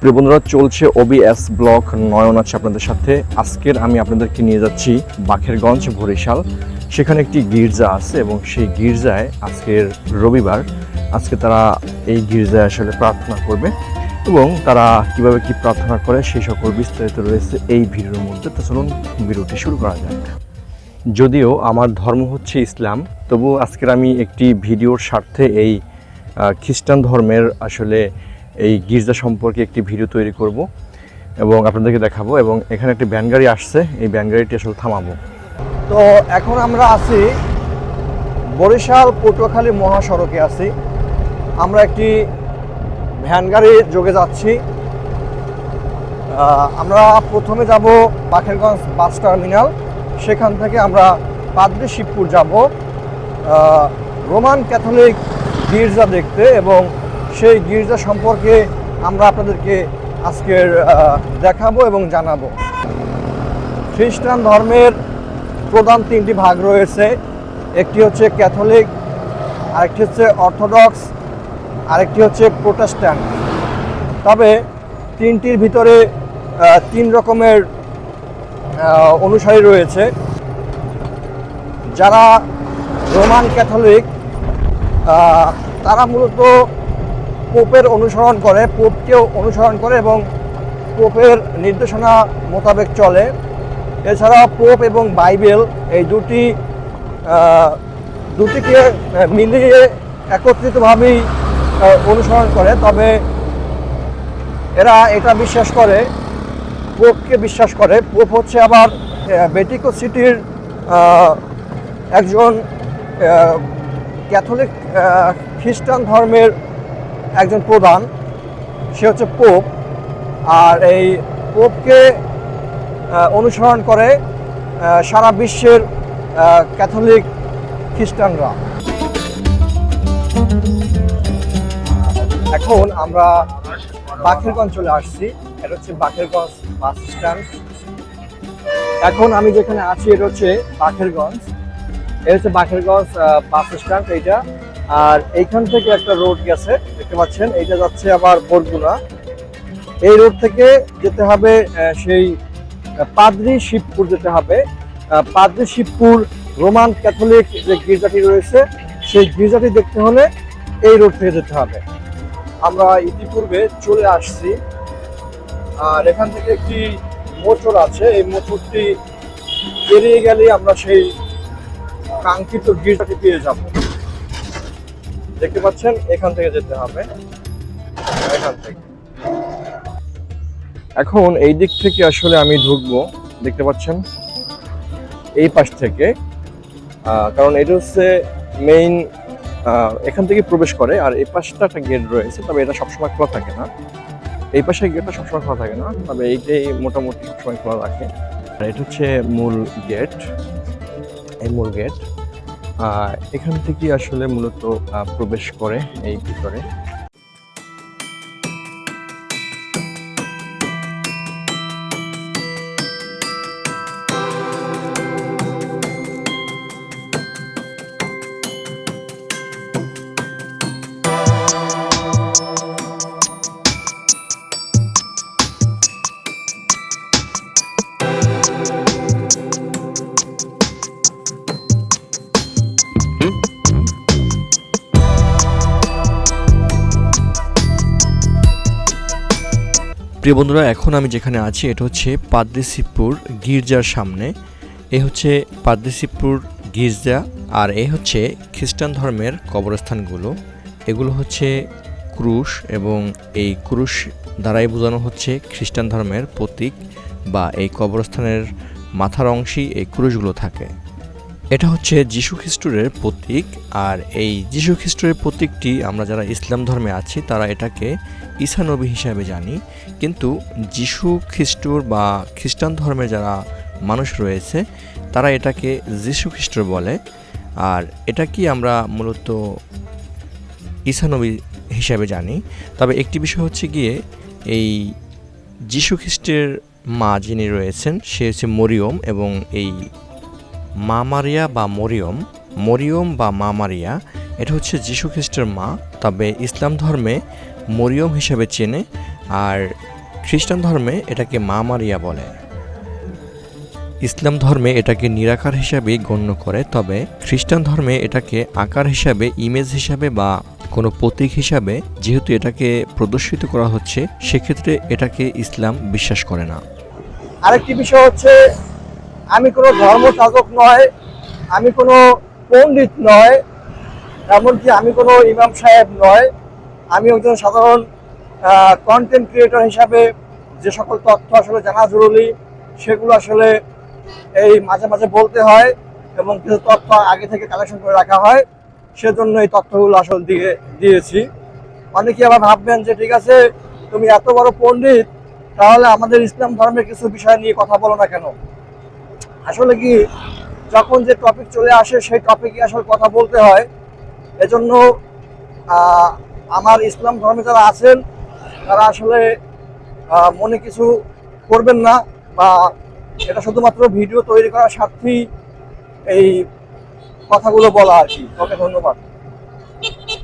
প্রিয় বন্ধুরা, চলছে ওবিএস ব্লক নয়ন আছে আপনাদের সাথে। আজকের আমি আপনাদেরকে নিয়ে যাচ্ছি বাখেরগঞ্জ বরিশাল। সেখানে একটি গির্জা আছে এবং সেই গির্জায় আজকের রবিবার, আজকে তারা এই গির্জায় আসলে প্রার্থনা করবে এবং তারা কীভাবে কি প্রার্থনা করে সেই সকল বিস্তারিত রয়েছে এই ভিডিওর মধ্যে। তো চলুন ভিডিওটি শুরু করা যাক। যদিও আমার ধর্ম হচ্ছে ইসলাম তবু আজকের আমি একটি ভিডিওর স্বার্থে এই খ্রিস্টান ধর্মের আসলে এই গির্জা সম্পর্কে একটি ভিডিও তৈরি করব এবং আপনাদেরকে দেখাবো এবং এখানে একটি ভ্যান গাড়ি আসছে, এই ভ্যান গাড়িটি আসলে থামাবো। তো এখন আমরা আছি বরিশাল পটুয়াখালী মহাসড়কে আছি। আমরা একটি ভ্যান গাড়ি যোগে যাচ্ছি। আমরা প্রথমে যাব বাখেরগঞ্জ বাস টার্মিনাল। সেখান থেকে আমরা পাদ্রি শিবপুর যাব। রোমান ক্যাথলিক গির্জা দেখতে এবং সেই গির্জা সম্পর্কে আমরা আপনাদেরকে আজকের দেখাবো এবং জানাব। খ্রিস্টান ধর্মের প্রধান তিনটি ভাগ রয়েছে। একটি হচ্ছে ক্যাথলিক, আরেকটি হচ্ছে অর্থোডক্স, আরেকটি হচ্ছে প্রোটেস্ট্যান্ট। তবে তিনটির ভিতরে তিন রকমের অনুসারী রয়েছে। যারা রোমান ক্যাথলিক তারা মূলত পোপের অনুসরণ করে, পোপকেও অনুসরণ করে এবং পোপের নির্দেশনা মোতাবেক চলে। এছাড়া পোপ এবং বাইবেল এই দুটি দুটিকে মিলিয়ে একত্রিতভাবেই অনুসরণ করে। তবে এরা এটা বিশ্বাস করে, পোপকে বিশ্বাস করে। পোপ হচ্ছে আবার বেটিকো সিটির একজন ক্যাথলিক খ্রিস্টান ধর্মের একজন প্রধান সে হচ্ছে পোপ আর এই পোপকে অনুসরণ করে সারা বিশ্বের ক্যাথলিক খ্রিস্টানরা। এখন আমরা বাখেরগঞ্জ চলে আসছি। এটা হচ্ছে বাখেরগঞ্জ বাস স্ট্যান্ড। এখন আমি যেখানে আছি এটা হচ্ছে বাখেরগঞ্জ এটা হচ্ছে বাখেরগঞ্জ আহ, বাস স্ট্যান্ড এইটা। আর এইখান থেকে একটা রোড গেছে, দেখতে পাচ্ছেন, এইটা যাচ্ছে আবার বরগুনা। এই রোড থেকে যেতে হবে সেই পাদ্রি শিবপুর যেতে হবে। পাদ্রি শিবপুর রোমান ক্যাথলিক যে গির্জাটি রয়েছে, সেই গির্জাটি দেখতে হলে এই রোড থেকে যেতে হবে। আমরা ইতিপূর্বে চলে আসছি। আর এখান থেকে একটি মোচর আছে, এই মোচরটি পেরিয়ে গেলে আমরা সেই কাঙ্ক্ষিত গির্জাটি পেয়ে যাব। দেখতে পাচ্ছেন, এখান থেকে যেতে হবে। এখান থেকে। এখন এই দিক থেকে আসলে আমি ঢুকবো, দেখতে পাচ্ছেন? এই পাশ থেকে কারণ এটা হচ্ছে মেইন এখান থেকে প্রবেশ করে, আর এই পাশটা একটা গেট রয়েছে, তবে এটা সবসময় খোলা থাকে না। এই পাশে গেটটা সবসময় খোলা থাকে না, তবে এইটাই মোটামুটি সবসময় খোলা রাখে। আর এটা হচ্ছে মূল গেট এই মূল গেট এখান থেকে আসলে মূলত প্রবেশ করে এই ভিতরে। প্রিয় বন্ধুরা, এখন আমি যেখানে আছি, এটা হচ্ছে পাদ্রিসিপুর গির্জার সামনে। এ হচ্ছে পাদ্রিসিপুর গির্জা আর এ হচ্ছে খ্রিস্টান ধর্মের কবরস্থানগুলো। এগুলো হচ্ছে ক্রুশ এবং এই ক্রুশ দ্বারাই বোঝানো হচ্ছে খ্রিস্টান ধর্মের প্রতীক বা এই কবরস্থানের মাথার অংশেই এই ক্রুশগুলো থাকে। এটা হচ্ছে যীশু খ্রিস্টরের প্রতীক, আর এই যীশু খ্রিস্টরের প্রতীকটি আমরা যারা ইসলাম ধর্মে আছি, তারা এটাকে ঈসা নবী হিসাবে জানি। কিন্তু যীশু খ্রিস্টর বা খ্রিস্টান ধর্মে যারা মানুষ রয়েছে, তারা এটাকে যীশু খ্রিস্টর বলে। আর এটা কি আমরা মূলত ঈসা নবী হিসাবে জানি? তবে একটি বিষয় হচ্ছে গিয়ে, এই যীশু খ্রিস্টের মা যিনি রয়েছেন, সে হচ্ছে মরিয়ম এবং এই মা মারিয়া বা মরিয়ম মরিয়ম বা মা মারিয়া এটা হচ্ছে যীশু খ্রিস্টের মা, তবে ইসলাম ধর্মে মরিয়ম হিসেবে চেনে, আর খ্রিস্টান ধর্মে এটাকে মা মারিয়া বলে। ইসলাম ধর্মে এটাকে নিরাকার হিসাবে গণ্য করে, তবে খ্রিস্টান ধর্মে এটাকে আকার হিসাবে, ইমেজ হিসাবে বা কোনো প্রতীক হিসাবে যেহেতু এটাকে প্রদর্শিত করা হচ্ছে, সেক্ষেত্রে এটাকে ইসলাম বিশ্বাস করে না। আরেকটি বিষয় হচ্ছে আমি কোনো ধর্ম সাধক নয়, আমি কোনো পণ্ডিত নয়, এমনকি আমি কোনো ইমাম সাহেব নয়। আমি একজন সাধারণ কন্টেন্ট ক্রিয়েটর হিসাবে যে সকল তথ্য আসলে জানা জরুরি, সেগুলো আসলে এই মাঝে মাঝে বলতে হয় এবং কিছু তথ্য আগে থেকে কালেকশন করে রাখা হয়, সেজন্য এই তথ্যগুলো আসলে দিয়ে, দিয়েছি। অনেকে আবার ভাববেন যে, ঠিক আছে, তুমি এত বড় পণ্ডিত, তাহলে আমাদের ইসলাম ধর্মের কিছু বিষয় নিয়ে কথা বলো না কেন? আসলে কি, যখন যে টপিক চলে আসে, সেই টপিকে আসলে কথা বলতে হয়। এজন্য আমার ইসলাম ধর্মে যারা আছেন, তারা আসলে মনে কিছু করবেন না বা এটা শুধুমাত্র ভিডিও তৈরি করার স্বার্থেই এই কথাগুলো বলা আর কি। ওকে, ধন্যবাদ।